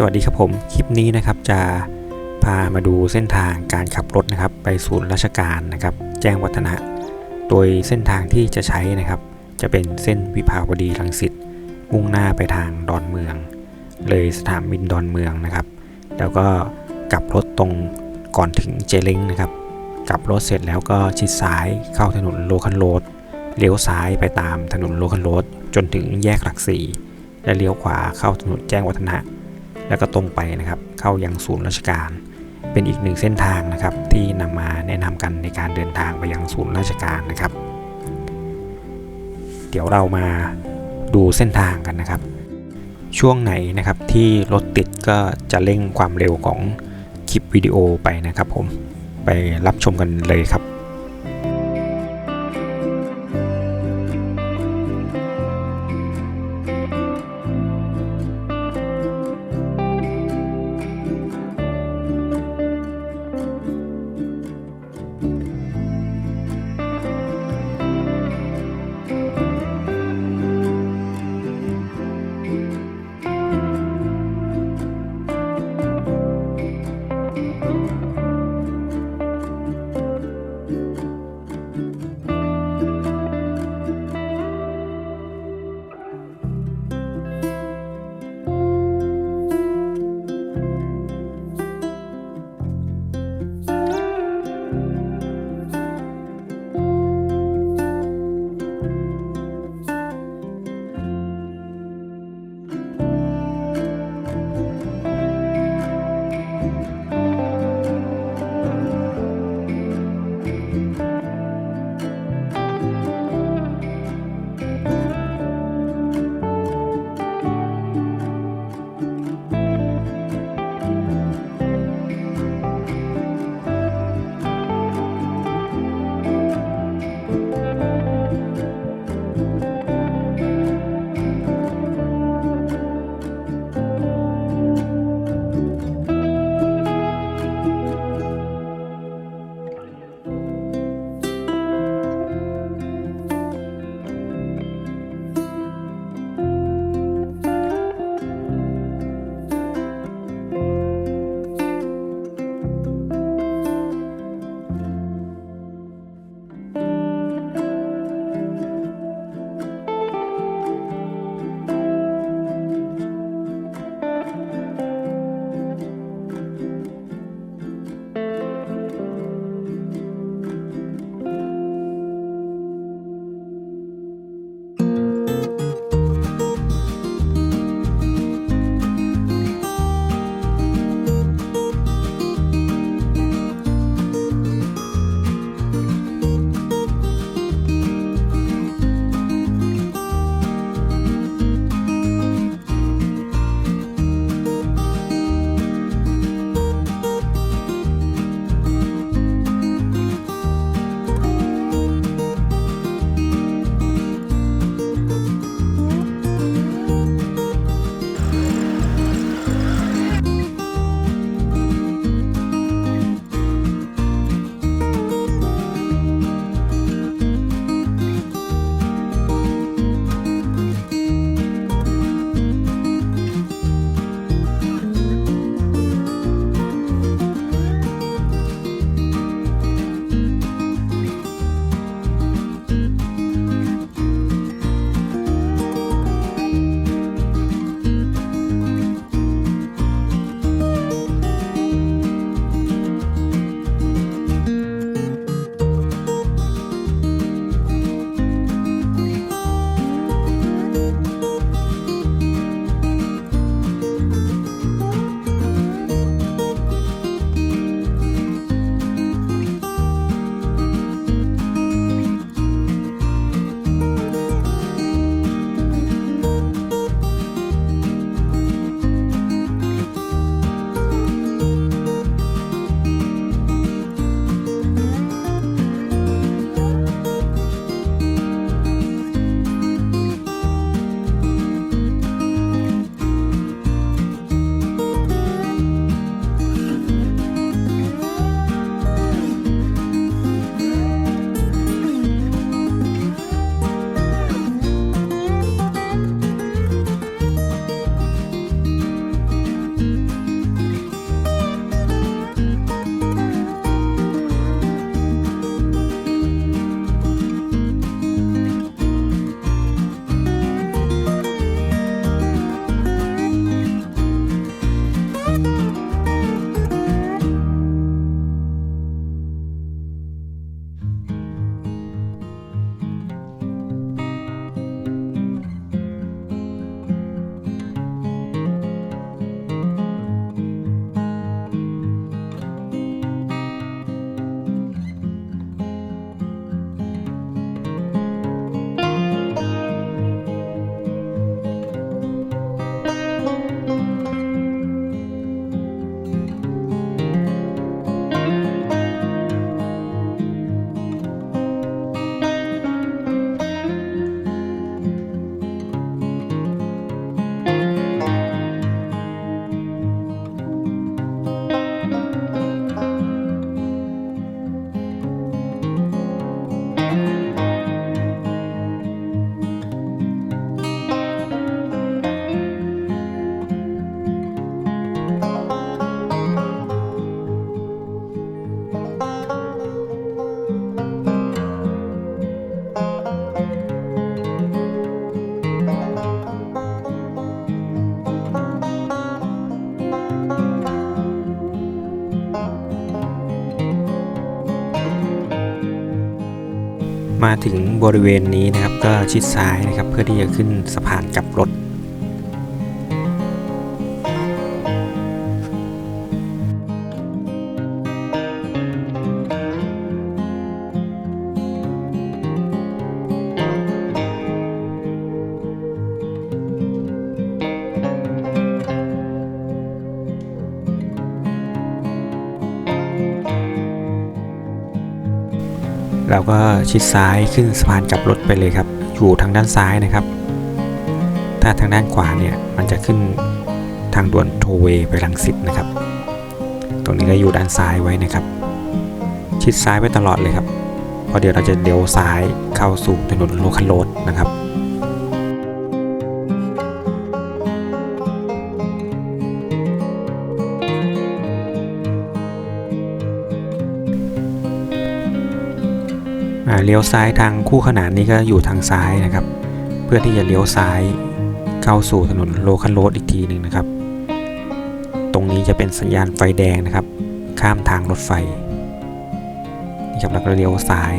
สวัสดีครับผมคลิปนี้นะครับจะพามาดูเส้นทางการขับรถนะครับ ไปศูนย์ราชการนะครับ แจ้งวัฒนะ โดยเส้นทางที่จะใช้นะครับ จะเป็นเส้นวิภาวดีรังสิตมุ่งหน้าไปทางดอนเมือง เลยสนามบินดอนเมืองนะครับ แล้วก็กลับรถตรงก่อนถึงเจเล้งนะครับกลับรถเสร็จแล้วก็ชิดซ้ายเข้าถนนโลคันโรดเลี้ยวซ้ายไปตามถนนโลคันโรดจนถึงแยกหลักสี่และเลี้ยวขวาเข้าถนนแจ้งวัฒนะ แล้วก็ตรงไปนะครับเข้ายังศูนย์ราชการ เป็นอีกหนึ่งเส้นทางนะครับที่นำมาแนะนำกันในการเดินทางไปยังศูนย์ราชการนะครับ เดี๋ยวเรามาดูเส้นทางกันนะครับ ช่วงไหนนะครับที่รถติดก็จะเร่งความเร็วของคลิปวิดีโอไปนะครับผมไปรับชมกันเลยครับ มาถึงบริเวณนี้นะครับก็ชิดซ้ายนะครับเพื่อที่จะขึ้นสะพานกลับรถ เราก็ ชิดซ้ายขึ้นสะพานกลับรถไปเลยครับ อยู่ทางด้านซ้ายนะครับ ถ้าทางด้านขวาเนี่ยมันจะขึ้นทางด่วนโทเวไปลังสิตนะครับ ตรงนี้ก็อยู่ด้านซ้ายไว้นะครับ ชิดซ้ายไปตลอดเลยครับเพราะเดี๋ยวเราจะเลี้ยวซ้ายเข้าสู่ถนนโลคันโรดนะครับ เลี้ยวซ้ายทางคู่ขนานนี้ก็อยู่ทางซ้ายนะครับ เพื่อที่จะเลี้ยวซ้ายเข้าสู่ถนนโลคันโรดอีกทีหนึ่งนะครับ ตรงนี้จะเป็นสัญญาณไฟแดงนะครับ ข้ามทางรถไฟนี่ครับแล้วก็เลี้ยวซ้าย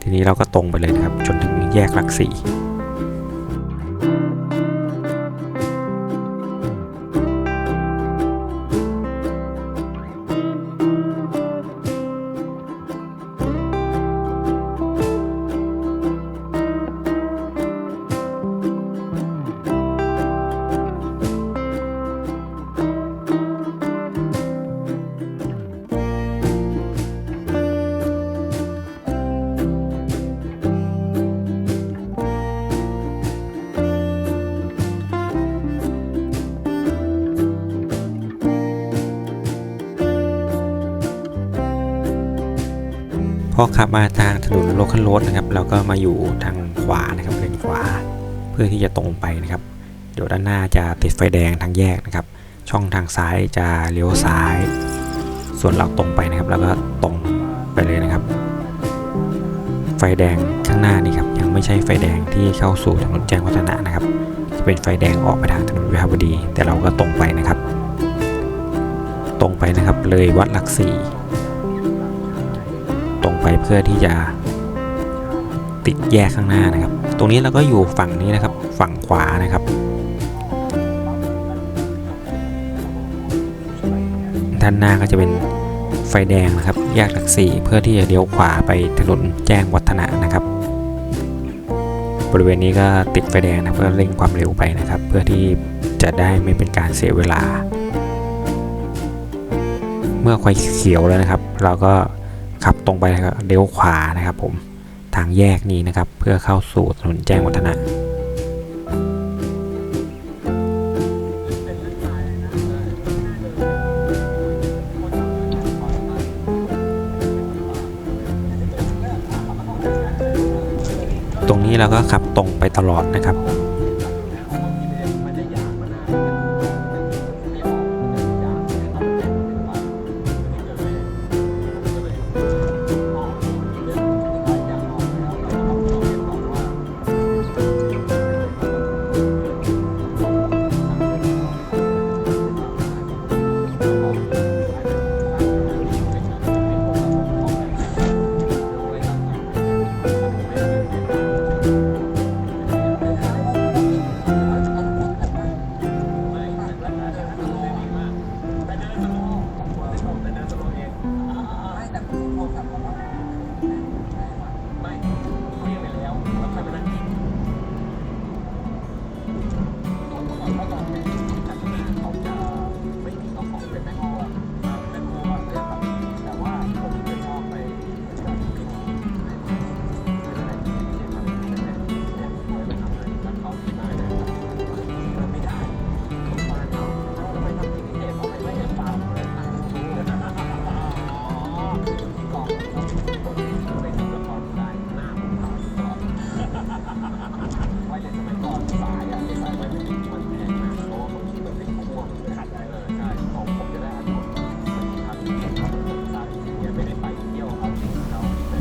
ทีนี้เราก็ตรงไปเลยนะครับ จนถึงแยกหลักสี่ พอขับมาทางถนนโลคันโรดนะครับ เราก็มาอยู่ทางขวานะครับเลนขวา เพื่อที่จะตรงไปนะครับ เดี๋ยวด้านหน้าจะติดไฟแดงทางแยกนะครับ ช่องทางซ้ายจะเลี้ยวซ้าย ส่วนเราตรงไปนะครับแล้วก็ตรงไปเลยนะครับ ไฟแดงข้างหน้านี่ครับยังไม่ใช่ไฟแดงที่เข้าสู่ถนนแจ้งวัฒนะนะครับ จะเป็นไฟแดงออกไปทางถนนวิภาวดี แต่เราก็ตรงไปนะครับ ตรงไปนะครับเลยวัดหลักสี่ ไปเพื่อที่จะติดแยกข้างหน้านะครับ ตรงนี้เราก็อยู่ฝั่งนี้นะครับ ฝั่งขวานะครับ ด้านหน้าก็จะเป็นไฟแดงนะครับ แยกหลักสี่เพื่อที่จะเลี้ยวขวาไปถนนแจ้งวัฒนะนะครับ บริเวณนี้ก็ติดไฟแดงนะเพื่อเร่งความเร็วไปนะครับ เพื่อที่จะได้ไม่เป็นการเสียเวลา เมื่อไฟเขียวแล้วนะครับ เราก็ ขับตรงไปเลี้ยวขวานะครับ ผมทางแยกนี้นะครับ เพื่อเข้าสู่ถนนแจ้งวัฒนะตรงนี้เราก็ขับตรงไปตลอดนะครับ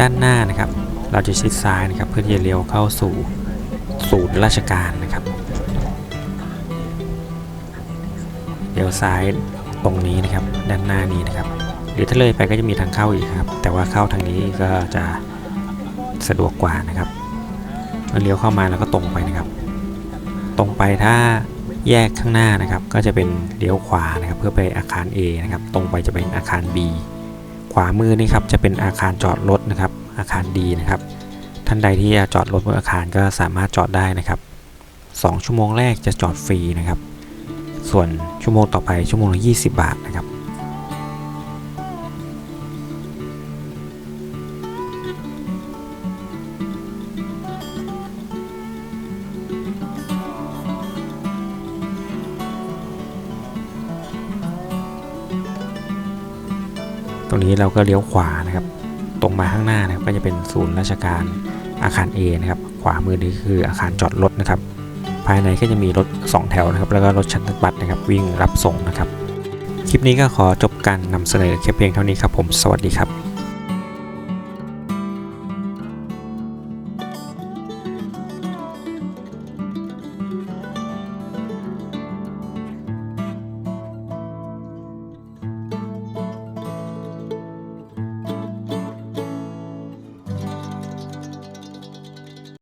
ด้านหน้านะครับ เราจะชิดซ้ายนะครับ เพื่อที่จะเลี้ยวเข้าสู่ศูนย์ราชการนะครับเลี้ยวซ้ายตรงนี้นะครับ ด้านหน้านี้นะครับ หรือถ้าเลยไปก็จะมีทางเข้าอีกครับ แต่ว่าเข้าทางนี้ก็จะสะดวกกว่านะครับเมื่อเลี้ยวเข้ามาแล้วก็ตรงไปนะครับ ตรงไปถ้าแยกข้างหน้านะครับ ก็จะเป็นเลี้ยวขวานะครับ เพื่อไปอาคาร A นะครับ ตรงไปจะเป็นอาคาร B ขวามือนี่ครับจะเป็นอาคารจอดรถนะครับ อาคารดีนะครับ ท่านใดที่จะจอดรถบนอาคารก็สามารถจอดได้นะครับ 2 ชั่วโมงแรกจะจอดฟรีนะครับ ส่วนชั่วโมงต่อไปชั่วโมงละ20 บาทนะครับ รงนี้เราก็เลี้ยวขวานะครับ ตรงมาข้างหน้านะครับก็จะเป็นศูนย์ราชการอาคาร A นะครับ ขวามือนี้คืออาคารจอดรถนะครับ ภายในก็จะมีรถ 2 แถวนะครับ แล้วก็รถชันบัสนะครับ วิ่งรับส่งนะครับ คลิปนี้ก็ขอจบการนำเสนอแค่เพียงเท่านี้ครับผม สวัสดีครับ